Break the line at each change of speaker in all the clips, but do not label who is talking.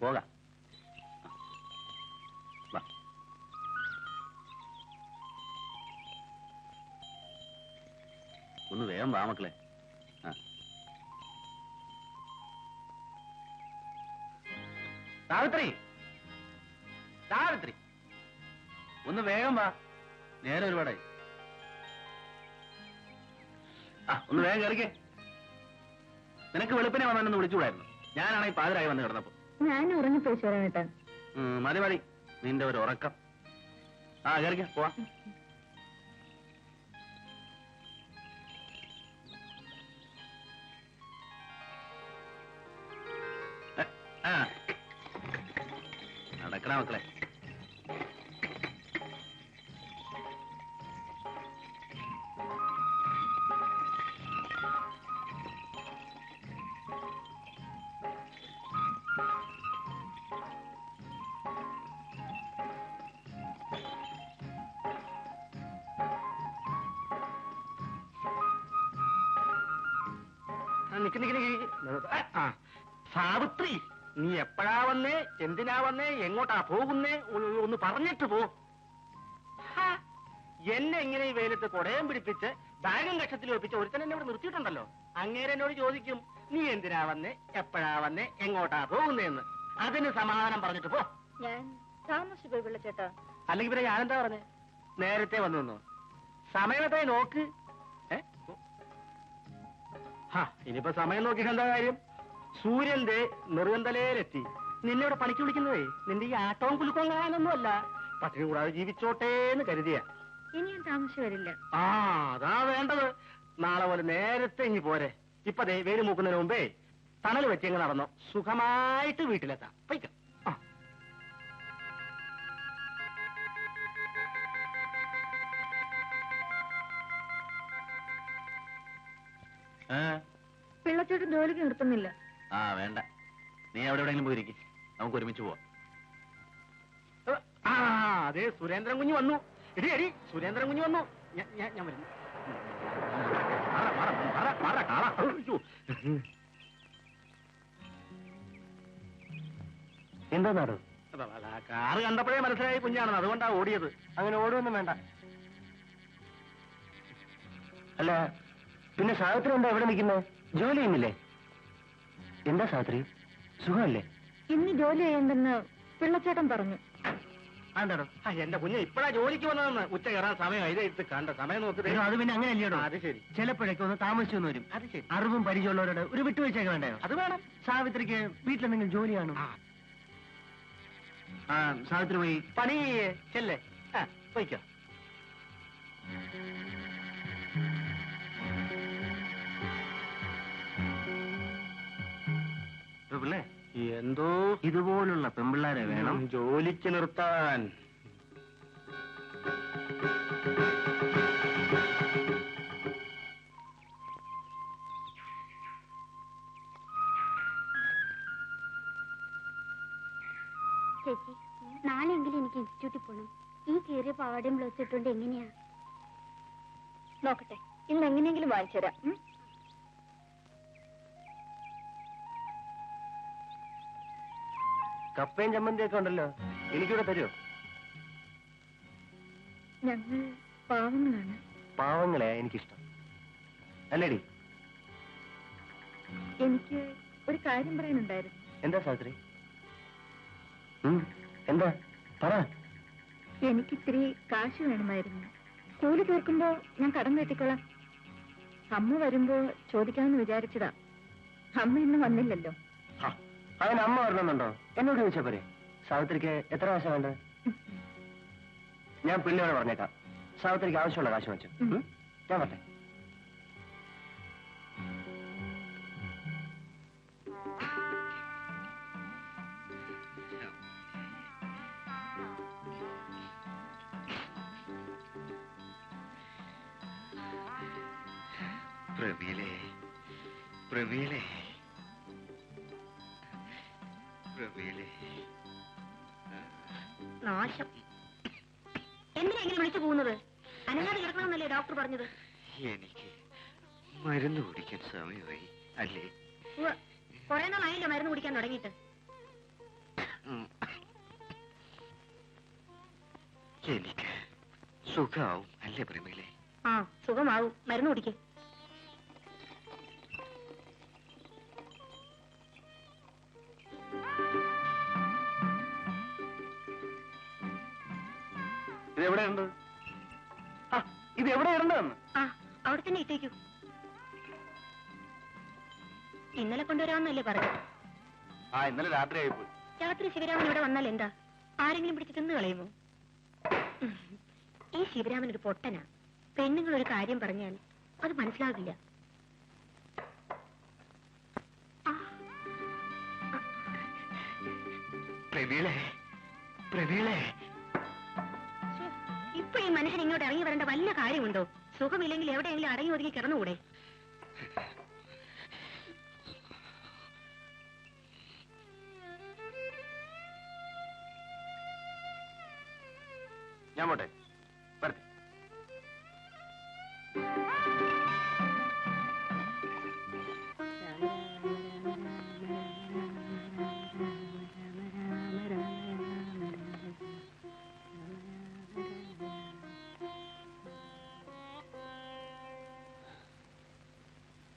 പോകാം. ഒന്ന് വേഗം വാ മക്കളെ. സാവിത്രി. സാവിത്രി. ഒന്ന് വേഗം വാ. നേരെ ഒരുപാടായി. ആ ഒന്ന് വേഗം കയറിക്കേ നിനക്ക് വെളുപ്പിനെ വന്നൊന്ന് വിളിച്ചുകൂടായിരുന്നു. ഞാനാണെങ്കിൽ പാതിരായി വന്ന് കിടന്നപ്പോ.
ഞാൻ ഉറങ്ങിപ്പോയി ശരവേട്ടൻ
ഉം, മതി മതി. നിന്റെ ഒരു ഉറക്കം. ആ കയറിക്ക പോവാ. നടക്കണ മക്കളെ.
നിക്ക് നിക്ക് നിക്ക് നിക്ക്. ആ. സാവിത്രി നീ എപ്പോഴാ വന്നേ? എന്തിനാ വന്നേ? എങ്ങോട്ടാ പോകുന്നേ? ഒ- ഒന്ന് പറഞ്ഞിട്ട് പോ. ഹാ, എന്നെ ഇങ്ങനെ ഈ വെയിലത്ത് കൊടയം പിടിപ്പിച്ച് ബാഗും കക്ഷത്തിൽ ഒപ്പിച്ച് ഒരുത്തൻ എന്നെ ഇവിടെ നിർത്തിയിട്ടുണ്ടല്ലോ. അങ്ങേരെ എന്നോട് ചോദിക്കും നീ എന്തിനാ വന്നേ? എപ്പോഴാ വന്നേ? എങ്ങോട്ടാ പോകുന്നേന്ന്? അതിന് സമാധാനം പറഞ്ഞിട്ട് പോ.
ഞാൻ താമസിച്ചു പോയി വിളിച്ചേട്ടാ
അല്ലെങ്കിൽ പിന്നെ ഞാനെന്താ പറഞ്ഞേ? നേരത്തെ വന്നു നിന്നോ? സമയത്തെ നോക്ക്. ഇനിയിപ്പോ സമയം നോക്കിയിട്ട് എന്താ കാര്യം? സൂര്യന്റെ നെറുകന്തലയിലെത്തി നിന്നെ ഇവിടെ പണിക്ക് വിളിക്കുന്നതേ? നിന്റെ ഈ ആട്ടവും കുലുക്കവും കാണാനൊന്നും അല്ല പട്ടിണി കൂടാതെ ജീവിച്ചോട്ടെ എന്ന് കരുതിയ.
ഇനിയും താമസം താമസിച്ചു വരില്ല.
ആ അതാ വേണ്ടത്. നാളെ പോലെ നേരത്തെ ഇനി പോരെ. ഇപ്പതേ വേലി മൂക്കുന്നതിന് മുമ്പേ തണൽ വെച്ചെങ്ങ് നടന്നോ. സുഖമായിട്ട് വീട്ടിലെത്താം. പൈക്കാം
പിള്ളച്ചേട്ടൻ ജോലിക്ക് നിർത്തുന്നില്ല.
ആ വേണ്ട. നീ എവിടെ എവിടെയെങ്കിലും പോയിരിക്കും നമുക്ക് ഒരുമിച്ച് പോവാം.
ആ അതെ സുരേന്ദ്രൻ കുഞ്ഞ് വന്നു. എടി എടി സുരേന്ദ്രൻ കുഞ്ഞ് വന്നു. ഞാൻ- ഞാൻ വരുന്നു.
എന്താ നാട്
കാറ് കണ്ടപ്പോഴേ മനസ്സിലായി കുഞ്ഞാണെന്ന്. അതുകൊണ്ടാണ് ഓടിയത്.
അങ്ങനെ ഓടുമൊന്നും വേണ്ട. അല്ല പിന്നെ സാവിത്രി എന്താ എവിടെ നിൽക്കുന്നത് ജോലി ചെയ്യുന്നില്ലേ? എന്താ സാവിത്രി? സുഖമല്ലേ?
ഇന്ന് ജോലി ചെയ്യണ്ടെന്ന് പിള്ളച്ചേട്ടൻ പറഞ്ഞു.
എന്താടോ
ആ, എന്റെ കുഞ്ഞ് ഇപ്പഴാ ജോലിക്ക് വന്നതെന്ന്. ഉച്ച കയറാൻ സമയം ഇത് കണ്ട? സമയം നോക്ക്
അത് പിന്നെ അങ്ങനെയല്ലേടോ
അത് ശരി.
ചിലപ്പോഴൊക്കെ ഒന്ന് താമസിച്ചു വരും.
അത് ശരി.
അറിവും പരിചയമുള്ളവരോട് ഒരു വിട്ടുവീഴ്ചയൊക്കെ വേണ്ടയോ?
അത് വേണം.
സാവിത്രിക്ക് വീട്ടിലെന്തെങ്കിലും ജോലി കാണും.
ആ,
ആ സാവിത്രി പോയി.
പണി ചെല്ലേ. ആ പോയിക്കോ.
പിള്ളേ
എന്തോ
ഇതുപോലുള്ള പെമ്പിള്ളാരെ വേണം
ജോലിക്ക് നിർത്താൻ.
ചേച്ചി നാളെയെങ്കിലും എനിക്ക് ഇൻസ്റ്റിറ്റ്യൂട്ടിൽ പോകണം ഈ കീറിയ പാവാടയും ബ്ലൗസ് ഇട്ടുകൊണ്ട് എങ്ങനെയാ?
നോക്കട്ടെ ഇന്ന് എങ്ങനെയെങ്കിലും വാങ്ങിച്ചു തരാം.
കപ്പയും ചമ്മന്തിയൊക്കെ ഉണ്ടല്ലോ. എനിക്കൂടെ തരുമോ
ഞങ്ങൾ പാവങ്ങളാണ്.
പാവങ്ങളെ എനിക്കിഷ്ടം. അല്ലേടി.
എനിക്ക് ഒരു കാര്യം പറയാനുണ്ടായിരുന്നു.
എന്താ സാവിത്രി? ഉം, എന്താ? പറ.
എനിക്ക് ഇത്തിരി കാശ് വേണമായിരുന്നു. കൂലി തീർക്കുമ്പോ ഞാൻ കടം കെട്ടിക്കൊള്ളാം അമ്മ വരുമ്പോ ചോദിക്കാമെന്ന് വിചാരിച്ചതാ. അമ്മ ഇന്ന് വന്നില്ലല്ലോ.
അവൻ അമ്മ വരണമെന്നുണ്ടോ? എന്നോട് ചോദിച്ചാ പോരെ. സാവിത്രിക്ക് എത്ര കാശ വേണ്ടത്? ഞാൻ പിള്ളയോട് പറഞ്ഞേക്കാം. സാവിത്രിക്ക് ആവശ്യമുള്ള കാശ് വെച്ചു. ഞാൻ പറഞ്ഞേ
പ്രവീലേ പ്രവീലേ
നാശം. എന്തിനാ ഇങ്ങനെ വിളിച്ചു പോകുന്നത്? അനങ്ങാതെ കിടക്കണമെന്നല്ലേ ഡോക്ടർ പറഞ്ഞത്?
എനിക്ക് മരുന്ന് കുടിക്കാൻ സമയമായി അല്ലേ?
കുറെ നാളായില്ലോ മരുന്ന് കുടിക്കാൻ തുടങ്ങിയിട്ട്.
എനിക്ക് സുഖാവും അല്ലേ പ്രമേലെ
ആ സുഖമാവും. മരുന്ന് കുടിക്കേ.
ഇത് എവിടെയുണ്ട് ആ, ഇത് എവിടെ ഇടണ്ടെന്ന്
ആ അവിടെ തന്നെ ഇട്ടേക്കൂ. ഇന്നലെ കൊണ്ടുവരാമെന്നല്ലേ പറഞ്ഞു
ആ ഇന്നലെ രാത്രി ആയിപ്പോയി
രാത്രി ശിവരാമൻ ഇവിടെ വന്നാൽ എന്താ? ആരെങ്കിലും പിടിച്ച് തിന്നു കളയുമോ? ഈ ശിവരാമൻ ഒരു പൊട്ടനാ. പെണ്ണുങ്ങൾ ഒരു കാര്യം പറഞ്ഞാൽ അത് മനസ്സിലാകില്ല
പ്രവീളെ
ശ്ശോ, ഇപ്പൊ ഈ മനുഷ്യൻ ഇങ്ങോട്ട് ഇറങ്ങി വരേണ്ട വല്ല കാര്യമുണ്ടോ? സുഖമില്ലെങ്കിൽ എവിടെയെങ്കിലും അടങ്ങി ഒതുങ്ങി കിടന്നുകൂടെ?
ഞാൻ പോട്ടെ.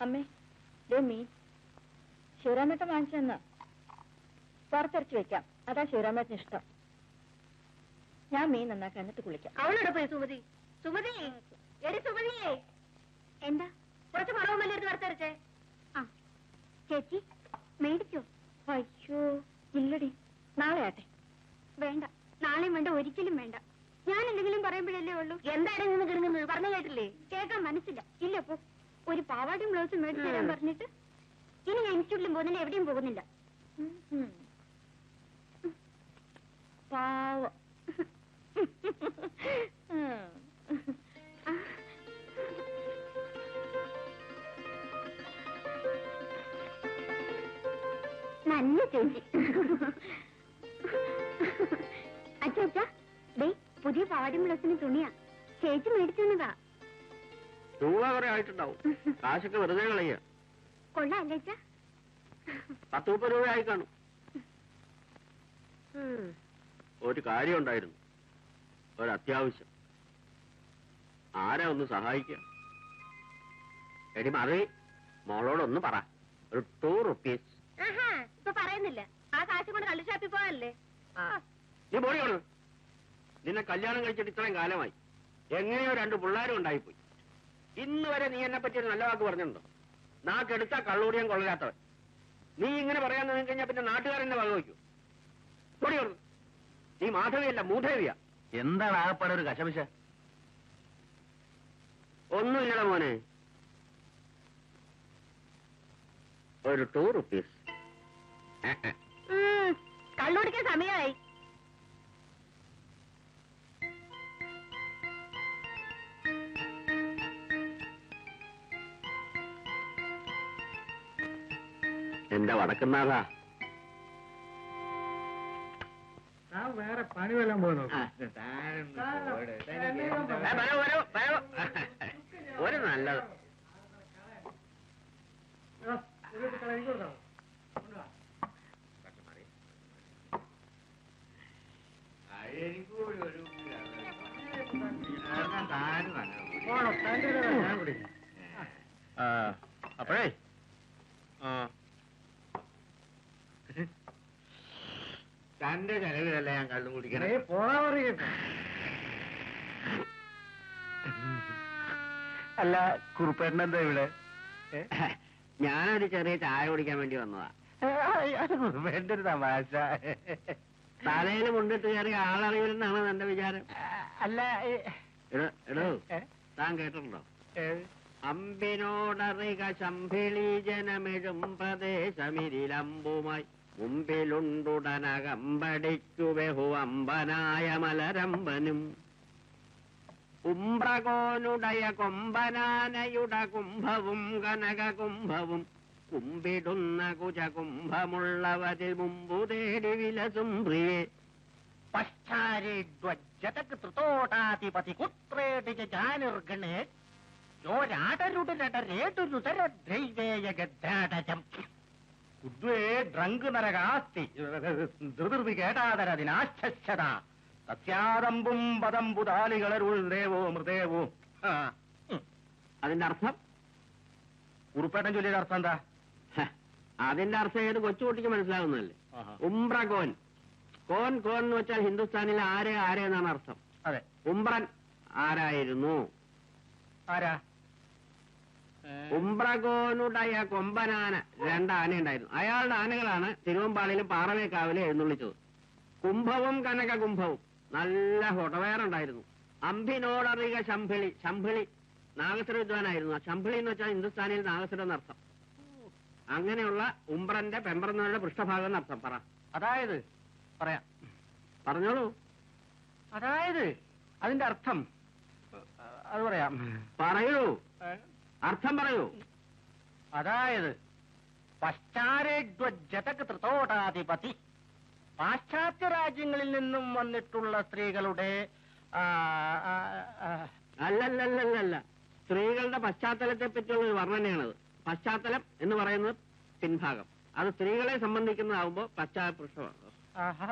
അമ്മേ ദേ മീൻ. ശിവരാമേട്ടൻ വാങ്ങിച്ചു തന്ന വറുത്തരച്ച് വെക്കാം. അതാ ശിവരാമേട്ടന് ഇഷ്ടം. ഞാൻ മീൻ നന്നാക്കാൻ എന്നിട്ട് കുളിക്കാം. അവളോട് പോയി സുമതി? സുമതി? എടി സുമതിയേ.
എന്താ?
കുറച്ച് മറവുമല്ലേ എടുത്ത് വറുത്തരച്ചേ?
ആ ചേച്ചി മേടിച്ചോ.
അയ്യോ ഇല്ലടി. നാളെ ആട്ടെ.
വേണ്ട. നാളെയും വേണ്ട ഒരിക്കലും വേണ്ട. ഞാൻ എന്തെങ്കിലും പറയുമ്പോഴല്ലേ ഉള്ളൂ.
എന്താണ് നിന്ന് കിടങ്ങുന്നത്? പറഞ്ഞു കേട്ടില്ലേ?
കേൾക്കാൻ മനസ്സില്ല ഇല്ല പോ ഒരു പാവാടിയും ബ്ലൗസും മേടിച്ചു തരാൻ. പറഞ്ഞിട്ട് ഇനി ഞാൻ ഇൻസ്റ്റിറ്റ്യൂട്ടിലും പോകുന്നില്ല എവിടെയും പോകുന്നില്ല.
പാവം.
നല്ല ചേച്ചി. അച്ഛാ ഡേ പുതിയ പാവാടിയും ബ്ലൗസിന് തുണിയാ. ചേച്ചി മേടിച്ചു തന്നതാ.
രൂപ കുറെ ആയിട്ടുണ്ടാവും. കാശൊക്കെ വെറുതെ കളയുക
കൊള്ളാല്ലേ
പത്ത് മുപ്പത് രൂപ ആയി കാണും. ഒരു കാര്യം ഉണ്ടായിരുന്നു. ഒരു അത്യാവശ്യം ആരാ ഒന്ന് സഹായിക്കുക എടി മറി മോളോടൊന്ന് പറ. ഒരു ടൂ റുപ്പീസ്
ഇപ്പൊ പറയുന്നില്ല. ആ കാശ് കൊണ്ട് കള്ളു ഷാപ്പിൽ പോകാനല്ലേ?
നീ പോടിയാണ് നിന്നെ കല്യാണം കഴിച്ചിട്ട് ഇത്രയും കാലമായി. എങ്ങനെയോ രണ്ട് പിള്ളേരും ഉണ്ടായിപ്പോയി. ഇന്ന് വരെ നീ എന്നെ പറ്റി ഒരു നല്ല വാക്ക് പറഞ്ഞിട്ടുണ്ടോ? നാക്കെടുത്താ കള്ളൂടിയാൻ കൊള്ളരാത്തവൻ നീ ഇങ്ങനെ പറയാൻ നിന്ന് കഴിഞ്ഞാൽ പിന്നെ നാട്ടുകാരെന്നെ വകവയ്ക്കൂ? പൊടിയോട് നീ മാധവിയല്ല മൂധവിയാ.
എന്താണ് ആകപ്പാടെ ഒരു കശപിശ?
ഒന്നുമില്ലടാ മോനെ. ഒരു ടൂ റുപ്പീസ്
കള്ളുടിക്കാൻ സമയമായി.
എന്റെ വടക്കുന്നാഥാ.
വേറെ പണി വല്ലതും.
ഒരു നല്ലത്. അപ്പോഴേ തന്റെ ചെലവിലല്ല ഞാൻ കള്ളു കുടിക്കണേ
പറയട്ടെ അല്ല കുറുപ്പേട്ടൻ എന്താ ഇവിടെ?
ഞാനൊരു ചെറിയ ചായ കുടിക്കാൻ വേണ്ടി വന്നതാ.
കുറുപ്പേട്ടന്റെ ഒരു തമാശ.
തലയിൽ മുണ്ടിട്ട് കയറി ആളറിയില്ലെന്നാണ് എന്റെ വിചാരം?
അല്ല
എടോ? താൻ കേട്ടിട്ടുണ്ടോ? അമ്പിനോടറിക ശംഭിളി ജനമെഴും പ്രദേശമിരിലമ്പുമായി മുമ്പിലുണ്ടുടനകമ്പടിക്കു ബഹു അമ്പനായ മലരമ്പനും ഉംബ്രകോനുടയ കൊമ്പനാനയുടെ കുംഭവും കനക കുംഭവും കുമ്പിടുന്ന കുജകുംഭമുള്ളവരിൽ മുമ്പു തേടി വിലസും പ്രിയേ.
പശ്ചാരിധ്വജതക് ത്രിതോടാധിപതി കുത്രേടി ജാനിർഗണേ. ദൈവേയ ഗദ്ധാടജം
പദംബുതാലികളരുൾ ദേവോ മൃദേവോ.
അതിന്റെ അർത്ഥം?
കുറുപ്പേട്ടൻ ചൊല്ലിയുടെ അർത്ഥം എന്താ?
അതിന്റെ അർത്ഥം ഏത് കൊച്ചുകുട്ടിക്ക് മനസ്സിലാവുന്നതല്ലേ. ഉംബ്ര കോൻ. കോൻ കോൻ എന്ന് വെച്ചാൽ ഹിന്ദുസ്ഥാനിൽ ആരെ ആരെ എന്നാണ് അർത്ഥം?
അതെ.
ഉംബ്രൻ ആരായിരുന്നു?
ആരാ?
ഉംബ്രകോനുണ്ടായ കൊമ്പനാന രണ്ട് ആന ഉണ്ടായിരുന്നു അയാളുടെ ആനകളാണ് തിരുവമ്പാളിയിലും പാറമേക്കാവിലും എഴുന്നള്ളിച്ചത്. കുംഭവും കനക കുംഭവും നല്ല ഹൊടവേറുണ്ടായിരുന്നു. അമ്പിനോടറിക ശംഭിളി. ശംഭിളി നാഗസ്വര വിദ്വാനായിരുന്നു. ആ ശംഭിളി എന്ന് വെച്ചാൽ ഹിന്ദുസ്ഥാനിയിൽ നാഗസ്വരം എന്നർത്ഥം അങ്ങനെയുള്ള ഉംബ്രന്റെ പെമ്പറന്നവരുടെ പൃഷ്ഠഭാഗം എന്നർത്ഥം പറ.
അതായത് പറയാം.
പറഞ്ഞോളൂ.
അതായത് അതിന്റെ അർത്ഥം. അത് പറയാം.
പറയൂ. അർത്ഥം പറയൂ.
അതായത് പശ്ചാരേജ്വജതക് ത്രിതോടാധിപതി. പാശ്ചാത്യ രാജ്യങ്ങളിൽ നിന്നും വന്നിട്ടുള്ള സ്ത്രീകളുടെ
അല്ലല്ലല്ലല്ല സ്ത്രീകളുടെ പശ്ചാത്തലത്തെ പറ്റിയുള്ള ഒരു വർണനയാണത്. പശ്ചാത്തലം എന്ന് പറയുന്നത് പിൻഭാഗം. അത് സ്ത്രീകളെ സംബന്ധിക്കുന്നതാവുമ്പോ പശ്ചാത്തലമാണ്
ആഹാ.